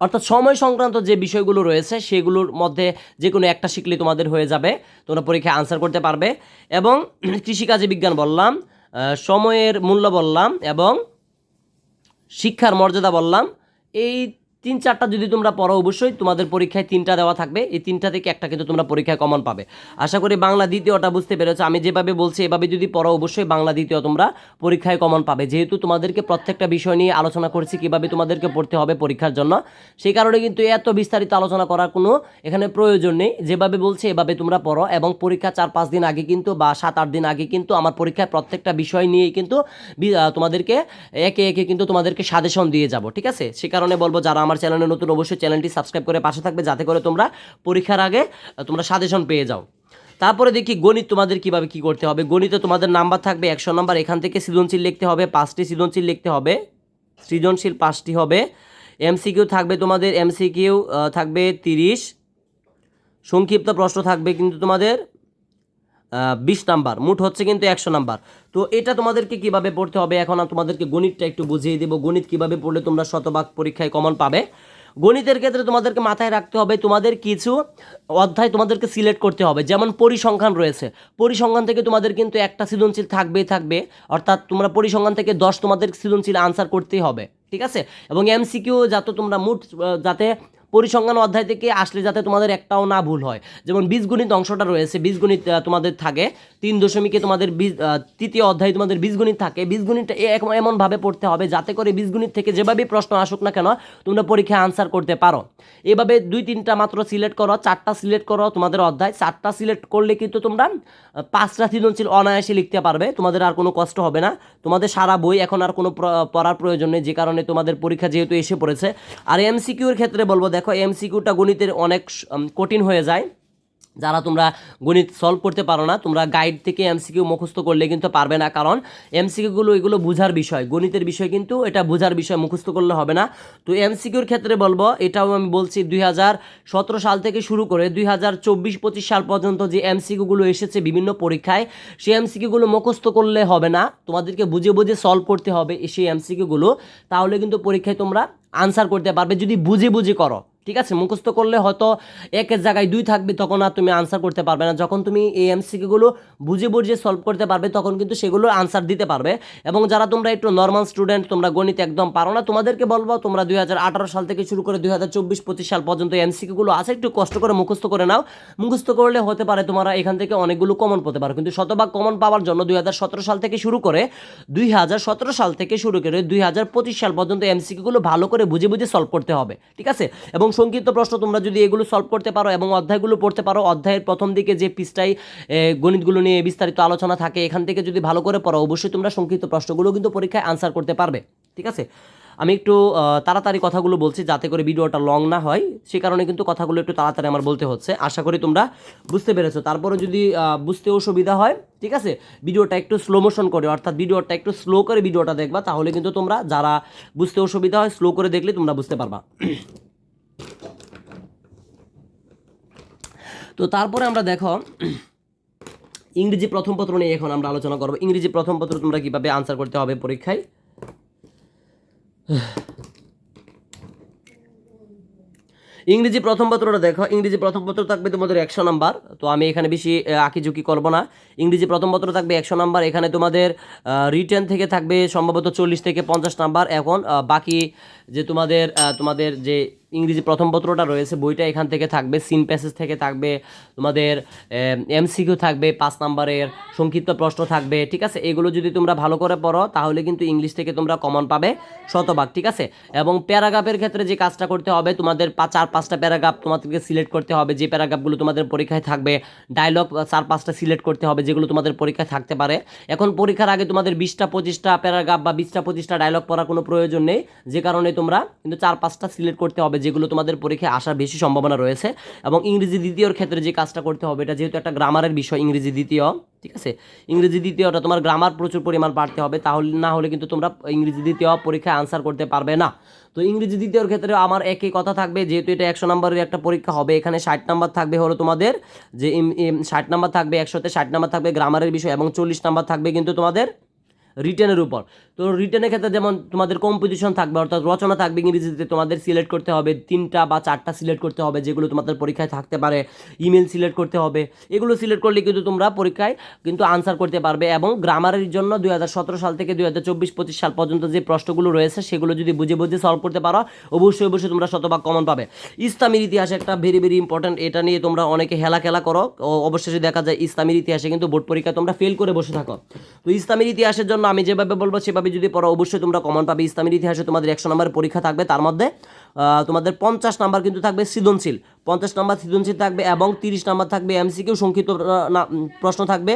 অর্থাৎ সময় সংক্রান্ত যে বিষয়গুলো রয়েছে সেগুলোর মধ্যে যে কোনো একটা শিখলে তোমাদের হয়ে যাবে তোমরা পরীক্ষায় আনসার করতে পারবে এবং কৃষিকাজে বিজ্ঞান বললাম সময়ের মূল্য বললাম এবং শিক্ষার মর্যাদা বললাম এই তিন চারটা যদি তোমরা পড়ো অবশ্যই তোমাদের পরীক্ষায় তিনটা দেওয়া থাকবে। এই তিনটা থেকে একটা কিন্তু তোমরা পরীক্ষায় কমন পাবে। আশা করি বাংলা দ্বিতীয়টা বুঝতে পেরেছ। আমি যেভাবে বলছি, এভাবে যদি পড়ো অবশ্যই বাংলা দ্বিতীয় তোমরা পরীক্ষায় কমন পাবে। যেহেতু তোমাদেরকে প্রত্যেকটা বিষয় নিয়ে আলোচনা করছি, কীভাবে তোমাদেরকে পড়তে হবে পরীক্ষার জন্য। সেই কারণে কিন্তু এত বিস্তারিত আলোচনা করার কোনো এখানে প্রয়োজন নেই। যেভাবে বলছি, এভাবে তোমরা পড়ো এবং পরীক্ষা চার পাঁচ দিন আগে কিন্তু বা সাত আট দিন আগে কিন্তু আমার পরীক্ষায় প্রত্যেকটা বিষয় নিয়েই কিন্তু তোমাদেরকে একে একে কিন্তু তোমাদেরকে সাজেশন দিয়ে যাব। ঠিক আছে? সে কারণে বলব, যারা আমার চ্যানেলে নতুন অবশ্যই চ্যানেলটি সাবস্ক্রাইব করে পাশে থাকবে, যাতে করে তোমরা পরীক্ষার আগে তোমরা সাজেশন পেয়ে যাও। তারপরে দেখি গণিত তোমাদের কীভাবে কি করতে হবে। গণিতে তোমাদের নাম্বার থাকবে একশো নাম্বার, এখান থেকে সৃজনশীল লিখতে হবে, পাঁচটি সৃজনশীল লিখতে হবে। সৃজনশীল পাঁচটি হবে। এমসিকিউ থাকবে তোমাদের এমসিকিউ থাকবে তিরিশ। সংক্ষিপ্ত প্রশ্ন থাকবে কিন্তু তোমাদের বিশ নাম্বার, মোট হচ্ছে কিন্তু একশো নাম্বার। তো এটা তোমাদেরকে কীভাবে পড়তে হবে? এখন তোমাদেরকে গণিতটা একটু বুঝিয়ে দেবো। গণিত কীভাবে পড়লে তোমরা শতভাগ পরীক্ষায় কমন পাবে? গণিতের ক্ষেত্রে তোমাদেরকে মাথায় রাখতে হবে, তোমাদের কিছু অধ্যায় তোমাদেরকে সিলেক্ট করতে হবে। যেমন পরিসংখ্যান রয়েছে। পরিসংখ্যান থেকে তোমাদের কিন্তু একটা সৃজনশীল থাকবেই থাকবে। অর্থাৎ তোমরা পরিসংখ্যান থেকে দশ তোমাদের সৃজনশীল আনসার করতেই হবে। ঠিক আছে? এবং এমসিকিউ যাতে তোমরা মোট যাতে পরিসংখ্যান অধ্যায় থেকে আসলে যাতে তোমাদের একটাও না ভুল হয়। যেমন বীজগণিত অংশটা রয়েছে, বীজগণিত তোমাদের থাকে। তিন দশমিকে তোমাদের তৃতীয় অধ্যায়ে তোমাদের বীজগণিত থাকে। বীজগণিতটা এমনভাবে পড়তে হবে যাতে করে বীজগণিত থেকে যেভাবেই প্রশ্ন আসুক না কেন, তোমরা পরীক্ষায় আনসার করতে পারো। এভাবে দুই, তিনটা মাত্র সিলেক্ট করো, চারটা সিলেক্ট করো তোমাদের অধ্যায়। চারটা সিলেক্ট করলে কিন্তু তোমরা পাঁচটা সৃজনশীল অনায়াসে লিখতে পারবে। তোমাদের আর কোনো কষ্ট হবে না। তোমাদের সারা বই এখন আর কোনো পড়ার প্রয়োজন নেই, যে কারণে তোমাদের পরীক্ষা যেহেতু এসে পড়েছে। আর এমসিকিউর ক্ষেত্রে বলব, দেখো এমসিকিউটা গণিতের অনেক কঠিন হয়ে যায়। যারা তোমরা গণিত সলভ করতে পারো না, তোমরা গাইড থেকে এমসিকিউ মুখস্থ করলে কিন্তু পারবে না, কারণ এমসিকিউগুলো এগুলো বোঝার বিষয়। গণিতের বিষয় কিন্তু এটা বোঝার বিষয়, মুখস্থ করলে হবে না। তো এমসিকিউর ক্ষেত্রে বলব, এটাও আমি বলছি দুই হাজার সতেরো সাল থেকে শুরু করে দুই হাজার চব্বিশ পঁচিশ সাল পর্যন্ত যে এমসিকিউগুলো এসেছে বিভিন্ন পরীক্ষায় সেই এমসিকিউগুলো মুখস্থ করলে হবে না। তোমাদেরকে বুঝে বুঝে সলভ করতে হবে সেই এমসিকিউগুলো তাহলে কিন্তু পরীক্ষায় তোমরা আনসার করতে পারবে। যদি বুঝে বুঝে করো ঠিক আছে? মুখস্থ করলে হয়তো একের জায়গায় দুই থাকবে, তখন আর তুমি আনসার করতে পারবে না। যখন তুমি এই এমসিকিউগুলো বুঝে বুঝে সলভ করতে পারবে, তখন কিন্তু সেগুলোর আনসার দিতে পারবে। এবং যারা তোমরা একটু নর্মাল স্টুডেন্ট তোমরা গণিত একদম পারো না, তোমাদেরকে বলব, তোমরা দুই হাজার আঠারো সাল থেকে শুরু করে দুই হাজার চব্বিশ পঁচিশ সাল পর্যন্ত এমসিকিউগুলো আছে, একটু কষ্ট করে মুখস্থ করে নাও। মুখস্থ করলে হতে পারে তোমরা এখান থেকে অনেকগুলো কমন পেতে পারো। কিন্তু শতভাগ কমন পাওয়ার জন্য দুই হাজার সতেরো সাল থেকে শুরু করে দুই হাজার সতেরো সাল থেকে শুরু করে দুই হাজার পঁচিশ সাল পর্যন্ত এমসিকিউগুলো ভালো করে বুঝে বুঝে সলভ করতে হবে। ঠিক আছে? এবং সংক্ষিপ্ত প্রশ্ন তোমরা যদি এগুলো সলভ করতে পারো এবং অধ্যায়গুলো পড়তে পারো অধ্যায়ের প্রথম দিকে যে পৃষ্ঠায় গণিতগুলো নিয়ে বিস্তারিত আলোচনা থাকে এখান থেকে যদি ভালো করে পড়ো অবশ্যই তোমরা সংক্ষিপ্ত প্রশ্নগুলো কিন্তু পরীক্ষায় আনসার করতে পারবে ঠিক আছে? আমি একটু তাড়াতাড়ি কথাগুলো বলছি যাতে করে ভিডিওটা লং না হয় সে কারণে কিন্তু কথাগুলো একটু তাড়াতাড়ি আমার বলতে হচ্ছে। আশা করি তোমরা বুঝতে পেরেছ। তারপরে যদি আহ, বুঝতে অসুবিধা হয় ঠিক আছে? ভিডিওটা একটু স্লো মোশন করে অর্থাৎ ভিডিওটা একটু স্লো করে ভিডিওটা দেখবা তাহলে কিন্তু তোমরা যারা বুঝতে অসুবিধা হয় স্লো করে দেখলে তোমরা বুঝতে পারবা। তো তারপরে আমরা দেখো, ইংরেজি প্রথম পত্র নিয়ে এখন আমরা আলোচনা করব। ইংরেজি প্রথম পত্র তোমরা কীভাবে আনসার করতে হবে পরীক্ষায়? ইংরেজি প্রথম পত্রটা দেখো, ইংরেজি প্রথম পত্র থাকবে তোমাদের একশো নাম্বার, তো আমি এখানে বেশি আঁকি ঝুঁকি করব না। ইংরেজি প্রথম পত্র থাকবে একশো নাম্বার, এখানে তোমাদের রিটেন থেকে থাকবে সম্ভবত চল্লিশ থেকে পঞ্চাশ নাম্বার, এখন বাকি যে তোমাদের তোমাদের যে ইংরেজি প্রথম পত্রটা রয়েছে, বইটা এখান থেকে থাকবে সিন প্যাসেজ থেকে থাকবে, তোমাদের এমসিকিউ থাকবে, পাঁচ নাম্বারের সংক্ষিপ্ত প্রশ্ন থাকবে, ঠিক আছে? এগুলো যদি তোমরা ভালো করে পড়ো, তাহলে কিন্তু ইংলিশ থেকে তোমরা কমন পাবে শতভাগ, ঠিক আছে? এবং প্যারাগ্রাফের ক্ষেত্রে যে কাজটা করতে হবে, তোমাদের চার পাঁচটা প্যারাগ্রাফ তোমাদেরকে সিলেক্ট করতে হবে, যে প্যারাগ্রাফগুলো তোমাদের পরীক্ষায় থাকবে ডায়লগ চার পাঁচটা সিলেক্ট করতে হবে, যেগুলো তোমাদের পরীক্ষায় থাকতে পারে। এখন পরীক্ষার আগে তোমাদের বিশটা, পঁচিশটা প্যারাগ্রাফ বা বিশটা, পঁচিশটা ডায়লগ পড়ার কোনো প্রয়োজন নেই, যে কারণে তোমরা কিন্তু চার, পাঁচটা সিলেক্ট করতে হবে, যেগুলো তোমাদের পরীক্ষায় আসার বেশি সম্ভাবনা রয়েছে। এবং ইংরেজি দ্বিতীয়র ক্ষেত্রে যে কাজটা করতে হবে, এটা যেহেতু একটা গ্রামারের বিষয়, ইংরেজি দ্বিতীয়, ঠিক আছে? ইংরেজি দ্বিতীয়টা তোমার গ্রামার প্রচুর পরিমাণ পারতে হবে, তাহলে না হলে কিন্তু তোমরা ইংরেজি দ্বিতীয় পরীক্ষায় আনসার করতে পারবে না। তো ইংরেজি দ্বিতীয়র ক্ষেত্রে আমার একই কথা থাকবে, যেহেতু এটা একশো নম্বরের একটা পরীক্ষা হবে, এখানে ষাট নাম্বার থাকবে হলো তোমাদের যে ষাট নাম্বার থাকবে, একশোতে ষাট নাম্বার থাকবে গ্রামারের বিষয় এবং চল্লিশ নাম্বার থাকবে কিন্তু তোমাদের রিটেনের উপর। তো রিটার্নের ক্ষেত্রে যেমন তোমাদের কম্পোজিশন থাকবে, অর্থাৎ রচনা থাকবে ইংরেজিতে, তোমাদের সিলেক্ট করতে হবে তিনটা বা চারটা সিলেক্ট করতে হবে, যেগুলো তোমাদের পরীক্ষায় থাকতে পারে। ইমেল সিলেক্ট করতে হবে। এগুলো সিলেক্ট করলে কিন্তু তোমরা পরীক্ষায় কিন্তু আনসার করতে পারবে এবং গ্রামারের জন্য দু হাজার সতেরো সাল থেকে দুই হাজার চব্বিশ পঁচিশ সাল পর্যন্ত যে প্রশ্নগুলো রয়েছে, সেগুলো যদি বুঝে বুঝে সলভ করতে পারো, অবশ্যই অবশ্যই তোমরা শতভাগ কমন পাবে। ইসলামের ইতিহাস একটা ভেরি ভেরি ইম্পর্ট্যান্ট এটা নিয়ে তোমরা অনেকে হেলা খেলা করো অবশেষে দেখা যায় ইসলামের ইতিহাসে কিন্তু বোর্ড পরীক্ষায় তোমরা ফেল করে বসে থাকো। তো ইসলামের ইতিহাসের জন্য আমি যেভাবে বলব সেভাবে যদি পড়ো, অবশ্যই তোমরা কমন পাবে। ইসলামের ইতিহাসে তোমাদের একশো নম্বরের পরীক্ষা থাকবে। তার মধ্যে তোমাদের পঞ্চাশ নাম্বার কিন্তু থাকবে সৃজনশীল। পঞ্চাশ নাম্বার সৃজনশীল থাকবে এবং তিরিশ নাম্বার থাকবে এমসিকিউ, সংক্ষিপ্ত প্রশ্ন থাকবে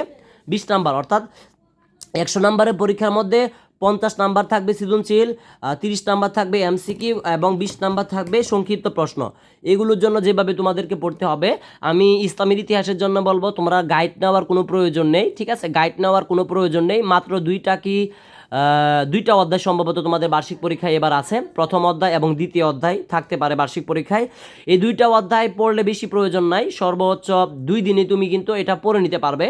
বিশ নাম্বার। অর্থাৎ একশো নম্বরের পরীক্ষার মধ্যে পঞ্চাশ নাম্বার থাকবে সৃজনশীল তিরিশ নাম্বার থাকবে এমসিকিউ এবং বিশ নাম্বার থাকবে সংক্ষিপ্ত প্রশ্ন। এগুলোর জন্য যেভাবে তোমাদেরকে পড়তে হবে, আমি ইসলামের ইতিহাসের জন্য বলব, তোমরা গাইড নেওয়ার কোনো প্রয়োজন নেই, ঠিক আছে? গাইড নেওয়ার কোনো প্রয়োজন নেই, মাত্র দুইটা কি দুইটা অধ্যায় সম্ভবত তোমাদের বার্ষিক পরীক্ষায় এবার আছে। প্রথম অধ্যায় এবং দ্বিতীয় অধ্যায় থাকতে পারে বার্ষিক পরীক্ষায়। এই দুইটা অধ্যায় পড়লে বেশি প্রয়োজন নাই, সর্বোচ্চ দুই দিনে তুমি কিন্তু এটা পড়ে নিতে পারবে।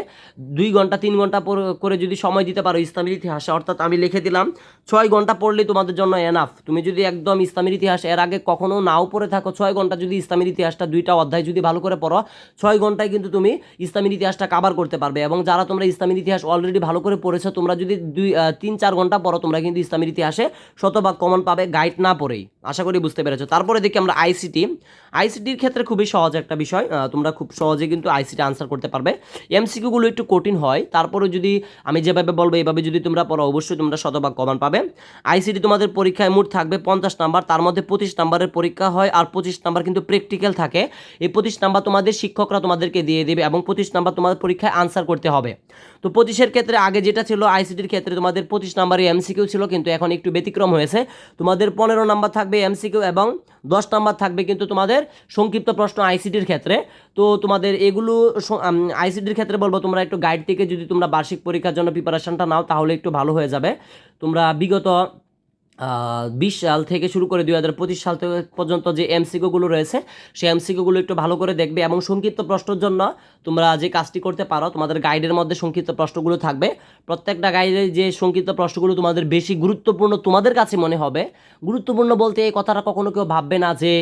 দুই ঘণ্টা, তিন ঘণ্টা করে যদি সময় দিতে পারো ইসলামের ইতিহাসে, অর্থাৎ আমি লিখে দিলাম, ছয় ঘণ্টা পড়লে তোমাদের জন্য এনাফ তুমি যদি একদম ইসলামের ইতিহাস এর আগে কখনো নাও পড়ে থাকো, ছয় ঘণ্টা যদি ইসলামের ইতিহাসটা দুইটা অধ্যায় যদি ভালো করে পড়ো, ছয় ঘন্টায় কিন্তু তুমি ইসলামের ইতিহাসটা কাভার করতে পারবে। এবং যারা তোমরা ইসলামের ইতিহাস অলরেডি ভালো করে পড়েছো, তোমরা যদি দুই তিন, চার ঘণ্টা পড়ো তোমরা কিন্তু ইসলামের ইতিহাসে শতভাগ কমন পাবে গাইড না পড়েই। আশা করি বুঝতে পেরেছ। তারপরে দেখি আমরা আইসিটি আইসিটির ক্ষেত্রে খুবই সহজ একটা বিষয় তোমরা খুব সহজে কিন্তু আইসিটি আনসার করতে পারবে। এমসিকিউগুলো একটু কঠিন হয়, তারপরে যদি আমি যেভাবে বলব এইভাবে যদি তোমরা পড়ো, অবশ্যই তোমরা শতভাগ কমন পাবে। আইসিটি তোমাদের পরীক্ষায় মোট থাকবে পঞ্চাশ নাম্বার, তার মধ্যে পঁচিশ নাম্বারের পরীক্ষা হয় আর পঁচিশ নাম্বার কিন্তু প্র্যাকটিক্যাল থাকে। এই পঁচিশ নাম্বার তোমাদের শিক্ষকরা তোমাদেরকে দিয়ে দেবে এবং পঁচিশ নাম্বার তোমাদের পরীক্ষায় আনসার করতে হবে। তো পঁচিশের ক্ষেত্রে আগে যেটা ছিল আইসিটির ক্ষেত্রে তোমাদের পঁচিশ নাম্বারে এমসিকিউ ছিল, কিন্তু এখন একটু ব্যতিক্রম হয়েছে। তোমাদের পনেরো নাম্বার থাকবে এমসিকিউ এবং দশ নাম্বার থাকবে কিন্তু তোমাদের সংক্ষিপ্ত প্রশ্ন আইসিটির ক্ষেত্রে। তো তোমাদের এগুলো আইসিটির ক্ষেত্রে বলব, তোমরা একটু গাইড থেকে যদি তোমরা বার্ষিক পরীক্ষার জন্য প্রিপারেশনটা নাও, তাহলে একটু ভালো হয়ে যাবে। তোমরা বিগত বিশ সাল থেকে শুরু করে দুই হাজার পঁচিশ সাল থেকে পর্যন্ত যে এমসিকিউগুলো রয়েছে, সেই এমসিকিউগুলো একটু ভালো করে দেখবে এবং সংক্ষিপ্ত প্রশ্নের জন্য তোমরা যে কাজটি করতে পারো, তোমাদের গাইডের মধ্যে সংক্ষিপ্ত প্রশ্নগুলো থাকবে। প্রত্যেকটা গাইডে যে সংক্ষিপ্ত প্রশ্নগুলো তোমাদের বেশি গুরুত্বপূর্ণ তোমাদের কাছে মনে হবে, গুরুত্বপূর্ণ বলতে এই কথাটা কখনো কেউ ভাববে না যে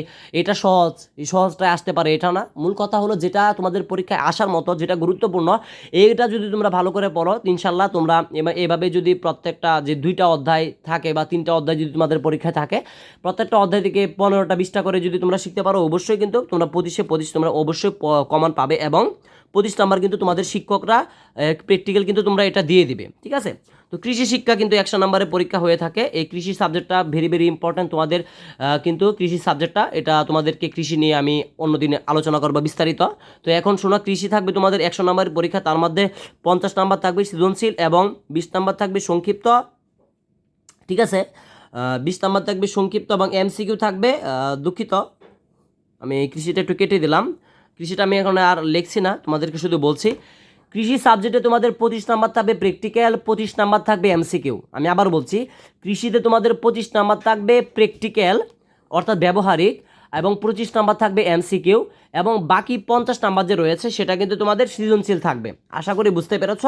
এটা সহজ, এই সহজটায় আসতে পারে, এটা না। মূল কথা হলো যেটা তোমাদের পরীক্ষায় আসার মতো, যেটা গুরুত্বপূর্ণ, এইটা যদি তোমরা ভালো করে পড়ো ইনশাল্লাহ তোমরা এভাবে যদি প্রত্যেকটা যে দুইটা অধ্যায় থাকে বা তিনটা অধ্যায় যদি তোমাদের পরীক্ষা থাকে, প্রত্যেকটা অধ্যায় থেকে পনেরোটা, বিশটা করে যদি তোমরা শিখতে পারো, অবশ্যই কিন্তু তোমরা পঁচিশে পঁচিশ তোমরা অবশ্যই কমান পাবে এবং পঁচিশ নাম্বার কিন্তু তোমাদের শিক্ষকরা প্র্যাকটিক্যাল কিন্তু তোমরা এটা দিয়ে দিবে, ঠিক আছে? তো কৃষি শিক্ষা কিন্তু একশো নম্বরের পরীক্ষা হয়ে থাকে। এই কৃষি সাবজেক্টটা ভেরি ভেরি ইম্পর্ট্যান্ট তোমাদের কিন্তু কৃষি সাবজেক্টটা এটা তোমাদেরকে কৃষি নিয়ে আমি অন্যদিনে আলোচনা করব বিস্তারিত। তো এখন শোনা, কৃষি থাকবে তোমাদের একশো নম্বরের পরীক্ষা, তার মধ্যে পঞ্চাশ নাম্বার থাকবে সৃজনশীল এবং বিশ নাম্বার থাকবে সংক্ষিপ্ত, ঠিক আছে? বিশ নাম্বার থাকবে সংক্ষিপ্ত এবং এমসিকিউ থাকবে দুঃখিত। আমি কৃষিটা একটু কেটে দিলাম। কৃষিটা আমি এখন আর লিখছি না, তোমাদেরকে শুধু বলছি। কৃষি সাবজেক্টে তোমাদের পঁচিশ নাম্বার থাকবে প্র্যাকটিক্যাল, পঁচিশ নাম্বার থাকবে এমসিকিউ আমি আবার বলছি, কৃষিতে তোমাদের পঁচিশ নাম্বার থাকবে প্র্যাকটিক্যাল, অর্থাৎ ব্যবহারিক, এবং পঁচিশ নাম্বার থাকবে এমসিকিউ এবং বাকি পঞ্চাশ নাম্বার যে রয়েছে, সেটা কিন্তু তোমাদের সৃজনশীল থাকবে। আশা করি বুঝতে পেরেছ।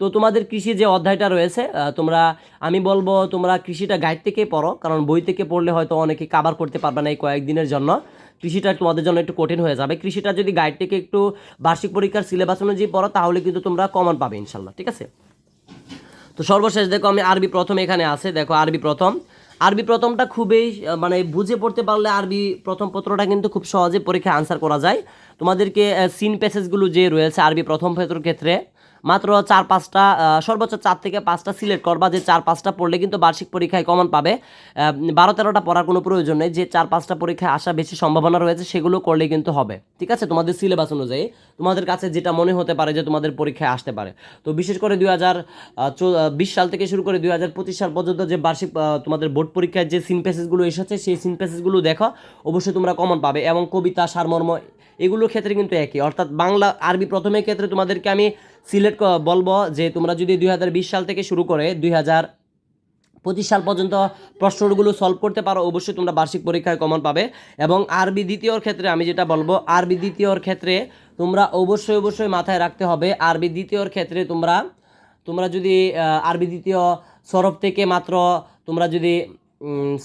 তো তোমাদের কৃষি যে অধ্যায়টা রয়েছে তোমরা, আমি বলব তোমরা কৃষিটা গাইড থেকে পড়ো, কারণ বই থেকে পড়লে হয়তো অনেকে কাবার করতে পারবে না এই কয়েকদিনের জন্য। কৃষিটা তোমাদের জন্য একটু কঠিন হয়ে যাবে। কৃষিটা যদি গাইড থেকে একটু বার্ষিক পরীক্ষার সিলেবাস অনুযায়ী পড়ো, তাহলে কিন্তু তোমরা কমন পাবে ইনশাল্লাহ ঠিক আছে? তো সর্বশেষ দেখো, আমি আরবি প্রথম এখানে আছে, দেখো আরবি প্রথম। আরবি প্রথমটা খুবই মানে বুঝে পড়তে পারলে আরবি প্রথম পত্রটা কিন্তু খুব সহজে পরীক্ষায় আনসার করা যায়। তোমাদেরকে সিন প্যাসেজগুলো যে রয়েছে আরবি প্রথম ক্ষেত্রে মাত্র চার পাঁচটা সর্বোচ্চ চার থেকে পাঁচটা সিলেক্ট করবা যে চার পাঁচটা পড়লে কিন্তু বার্ষিক পরীক্ষায় কমন পাবে। বারো তেরোটা পড়ার কোনো প্রয়োজন নেই, যে চার পাঁচটা পরীক্ষায় আসা বেশি সম্ভাবনা রয়েছে সেগুলো করলে কিন্তু হবে। ঠিক আছে? তোমাদের সিলেবাস অনুযায়ী তোমাদের কাছে যেটা মনে হতে পারে যে তোমাদের পরীক্ষায় আসতে পারে। তো বিশেষ করে দুই হাজার বিশ সাল থেকে শুরু করে দুই হাজার পঁচিশ সাল পর্যন্ত যে বার্ষিক তোমাদের বোর্ড পরীক্ষায় যে সিন প্যাসেজগুলো এসেছে, সেই সিন প্যাসেজগুলো দেখো, অবশ্যই তোমরা কমন পাবে এবং কবিতা, সারমর্ম এগুলোর ক্ষেত্রে কিন্তু একই। অর্থাৎ বাংলা, আরবি প্রথমের ক্ষেত্রে তোমাদেরকে আমি সিলেক্ট বলব যে তোমরা যদি দুই হাজার বিশ সাল থেকে শুরু করে দুই পঁচিশ সাল পর্যন্ত প্রশ্নগুলো সলভ করতে পারো, অবশ্যই তোমরা বার্ষিক পরীক্ষায় কমন পাবে। এবং আরবি দ্বিতীয়র ক্ষেত্রে আমি যেটা বলব, আরবি দ্বিতীয়র ক্ষেত্রে তোমরা অবশ্যই অবশ্যই মাথায় রাখতে হবে, আরবি দ্বিতীয়র ক্ষেত্রে তোমরা তোমরা যদি আরবি দ্বিতীয় সরফ থেকে মাত্র, তোমরা যদি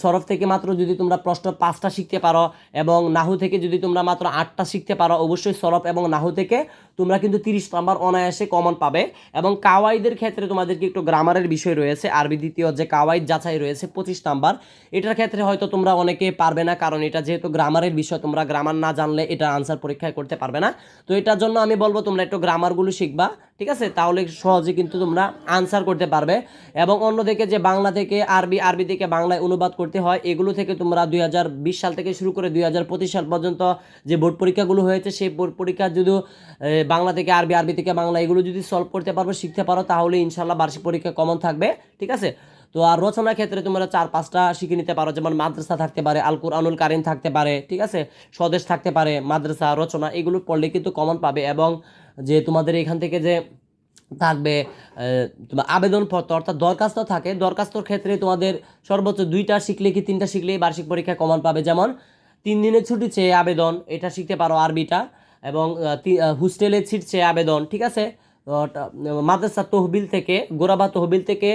সরফ থেকে মাত্র যদি তোমরা প্রশ্ন পাঁচটা শিখতে পারো এবং নাহু থেকে যদি তোমরা মাত্র আটটা শিখতে পারো, অবশ্যই সরফ এবং নাহু থেকে তোমরা কিন্তু তিরিশ নাম্বার অনায়াসে কমন পাবে এবং কাওয়াইদের ক্ষেত্রে তোমাদেরকে একটু গ্রামারের বিষয় রয়েছে, আরবি দ্বিতীয় যে কাওয়াইদ যাচাই রয়েছে পঁচিশ নাম্বার, এটার ক্ষেত্রে হয়তো তোমরা অনেকে পারবে না কারণ এটা যেহেতু গ্রামারের বিষয়, তোমরা গ্রামার না জানলে এটা আনসার পরীক্ষায় করতে পারবে না। তো এটার জন্য আমি বলব তোমরা একটু গ্রামারগুলো শিখবা, ঠিক আছে? তাহলে সহজে কিন্তু তোমরা আনসার করতে পারবে এবং অন্যদিকে যে বাংলা থেকে আরবি আরবি থেকে বাংলায় অনুবাদ করতে হয়, এগুলো থেকে তোমরা দুই হাজার বিশ সাল থেকে শুরু করে দুই হাজার পঁচিশ সাল পর্যন্ত যে বোর্ড পরীক্ষাগুলো হয়েছে, সেই বোর্ড পরীক্ষা যদি বাংলা থেকে আরবি আরবি থেকে বাংলা এগুলো যদি সলভ করতে পারো, শিখতে পারো, তাহলে ইনশাল্লাহ বার্ষিক পরীক্ষা কমন থাকবে, ঠিক আছে? তো আর রচনার ক্ষেত্রে তোমরা চার, পাঁচটা শিখে নিতে পারো, যেমন মাদ্রাসা থাকতে পারে আল কুরআনুল কারিম থাকতে পারে, ঠিক আছে? স্বদেশ থাকতে পারে, মাদ্রাসা, রচনা, এগুলো পড়লে কিন্তু কমন পাবে এবং যে তোমাদের এখান থেকে যে থাকবে তোমার আবেদনপত্র, অর্থাৎ দরখাস্ত থাকে, দরখাস্তর ক্ষেত্রে তোমাদের সর্বোচ্চ দুইটা শিখলে কি তিনটা শিখলেই বার্ষিক পরীক্ষা কমন পাবে? যেমন, তিন দিনের ছুটি চেয়ে আবেদন, এটা শিখতে পারো আরবিটা এবং হোস্টেলে ছিটছে আবেদন, ঠিক আছে? মাদ্রাসা তহবিল থেকে, গোরাবা তহবিল থেকে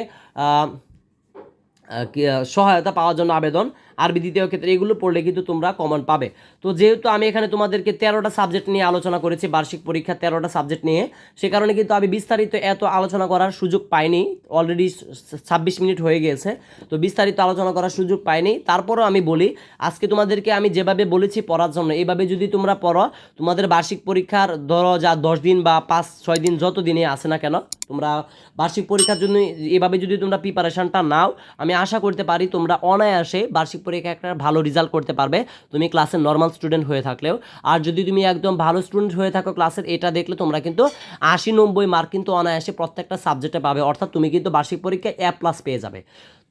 সহায়তা পাওয়ার জন্য আবেদন। আরবি দ্বিতীয় ক্ষেত্রে এগুলো পড়লে কিন্তু তোমরা কমন পাবে। তো যেহেতু আমি এখানে তোমাদেরকে তেরোটা সাবজেক্ট নিয়ে আলোচনা করেছি, বার্ষিক পরীক্ষা তেরোটা সাবজেক্ট নিয়ে, সে কারণে কিন্তু আমি বিস্তারিত এত আলোচনা করার সুযোগ পাইনি। অলরেডি ছাব্বিশ মিনিট হয়ে গিয়েছে তো বিস্তারিত আলোচনা করার সুযোগ পাইনি। তারপরও আমি বলি, আজকে তোমাদেরকে আমি যেভাবে বলেছি পড়ার জন্য, এইভাবে যদি তোমরা পড়ো, তোমাদের বার্ষিক পরীক্ষার ধরো যা দশ দিন বা পাঁচ, ছয় দিন যত দিনে আসে না কেন, তোমরা বার্ষিক পরীক্ষার জন্য এভাবে যদি তোমরা প্রিপারেশনটা নাও, আমি আশা করতে পারি তোমরা অনায়াসে বার্ষিক পরীক্ষা একটা ভালো রেজাল্ট করতে পারবে। তুমি ক্লাসের নর্মাল স্টুডেন্ট হয়ে থাকলেও। আর যদি তুমি একদম ভালো স্টুডেন্ট হয়ে থাকো ক্লাসের এটা দেখলে তোমরা কিন্তু আশি নব্বই মার্ক কিন্তু অনায়াসে প্রত্যেকটা সাবজেক্টে পাবে। অর্থাৎ তুমি কিন্তু বার্ষিক পরীক্ষায় এ প্লাস পেয়ে যাবে।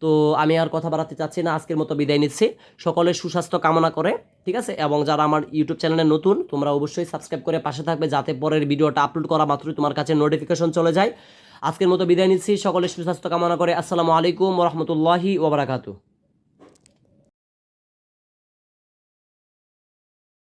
তো আমি আর কথা বাড়াতে চাচ্ছি না, আজকের মতো বিদায় নিচ্ছি। সকলের সুস্বাস্থ্য কামনা করে, ঠিক আছে? এবং যারা আমার ইউটিউব চ্যানেলে নতুন, তোমরা অবশ্যই সাবস্ক্রাইব করে পাশে থাকবে যাতে পরের ভিডিওটা আপলোড করা মাত্রই তোমার কাছে নোটিফিকেশন চলে যায়। আজকের মতো বিদায় নিচ্ছি। সকলের সুস্বাস্থ্য কামনা করে। আসসালামু আলাইকুম রহমতুল্লাহি ওবরাকাতু